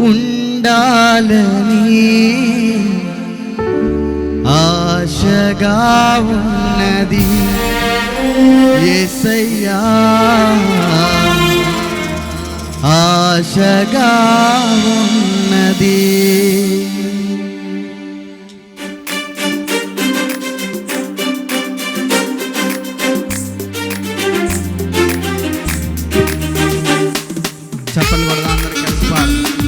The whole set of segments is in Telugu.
ఉండాలని ఆశగా ఉన్నది ఏసయ్యా. ఆశగా ఉన్నది. చెప్పండి కూడా అందరు కలిసి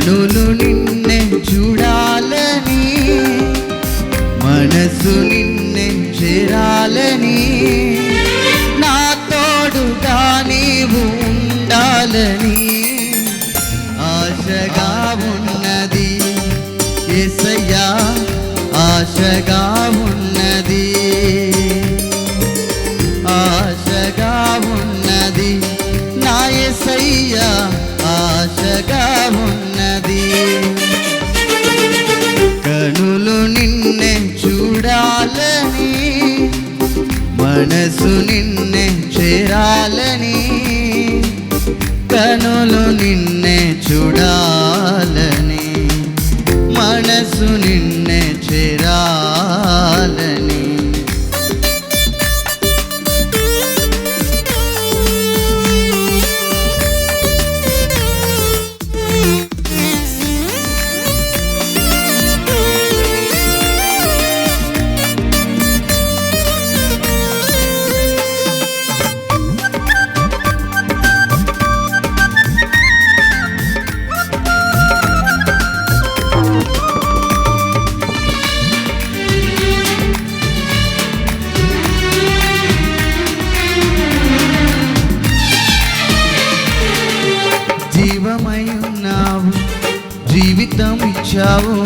కనులు నిన్నే చూడాలని మనసు నిన్నే చేరాలని నా తోడుగా నీవు ఉండాలని ఆశగా ఉన్నది ఎసయ్యా ఆశగా ఉన్నది మనసు నిన్నే చేరాలని కనులు నిన్నే చూడాలని మనసు నిన్నే చేరాలని జీవమై ఉన్నావు జీవితం ఇచ్చావు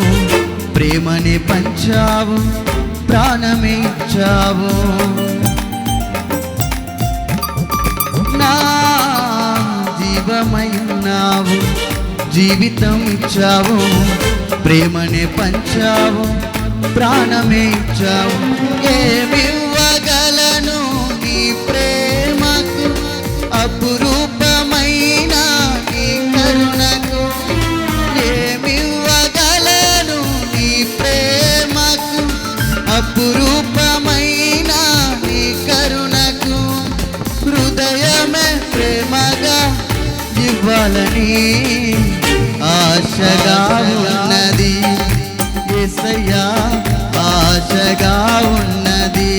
ప్రేమనే పంచావు ప్రాణమే ఇచ్చావు. నా జీవమై ఉన్నావు జీవితం ఇచ్చావు ప్రేమనే పంచావు ప్రాణమే ఇచ్చావు. ఏమివ్వగా అపురూపమైన నీ కరుణకు హృదయమే ప్రేమగా ఇవ్వాలని ఆశగా ఉన్నది. ఎసయ్యా ఆశగా ఉన్నది.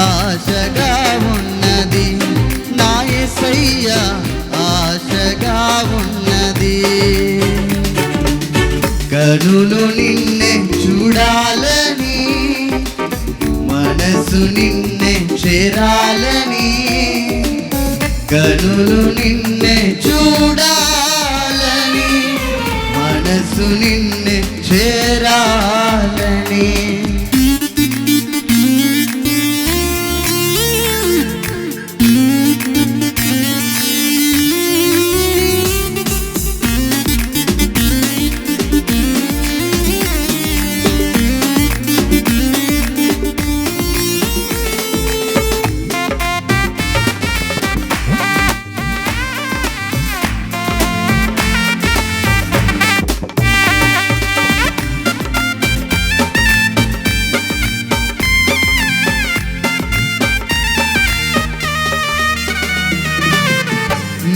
ఆశగా ఉన్నది. నా ఎసయ్యా ఆశగా ఉన్నది. కనులు నిన్నే చూడాలని మనసు నిన్నే చేరాలని కనులు నిన్నే చూడాలని మనసు నిన్నే చేరాలని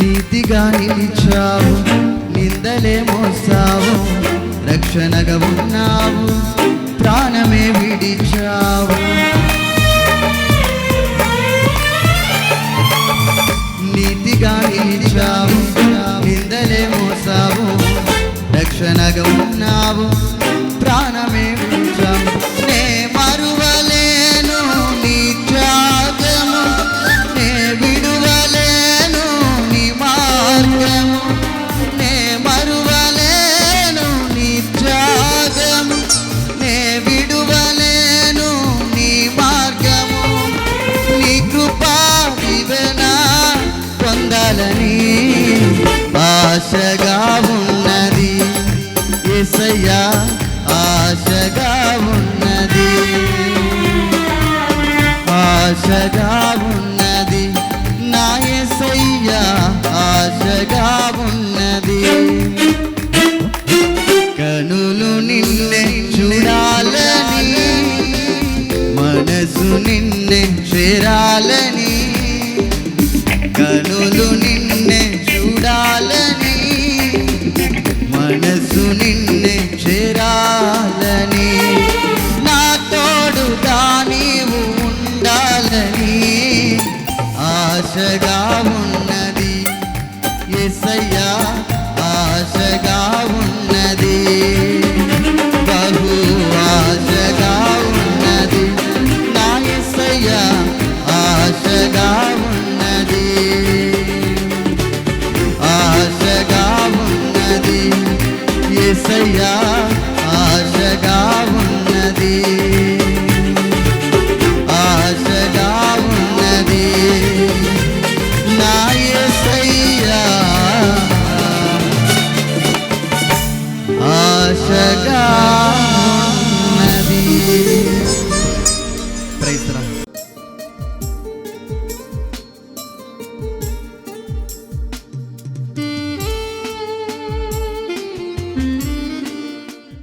నీతిగా నిలిచావు నిందలే మోసావు రక్షణగా ఉన్నావు ప్రాణమే విడిచావు. ఉన్నది. కనులు నిన్నే చూడాలని మనసు నిన్నే చేరాలని కనులు నిన్నే చూడాలని మనసు నిన్నే చేరాలని. నా తోడుగా నీవు ఉండాలని ఆశగా ఉండాలి ఆశగా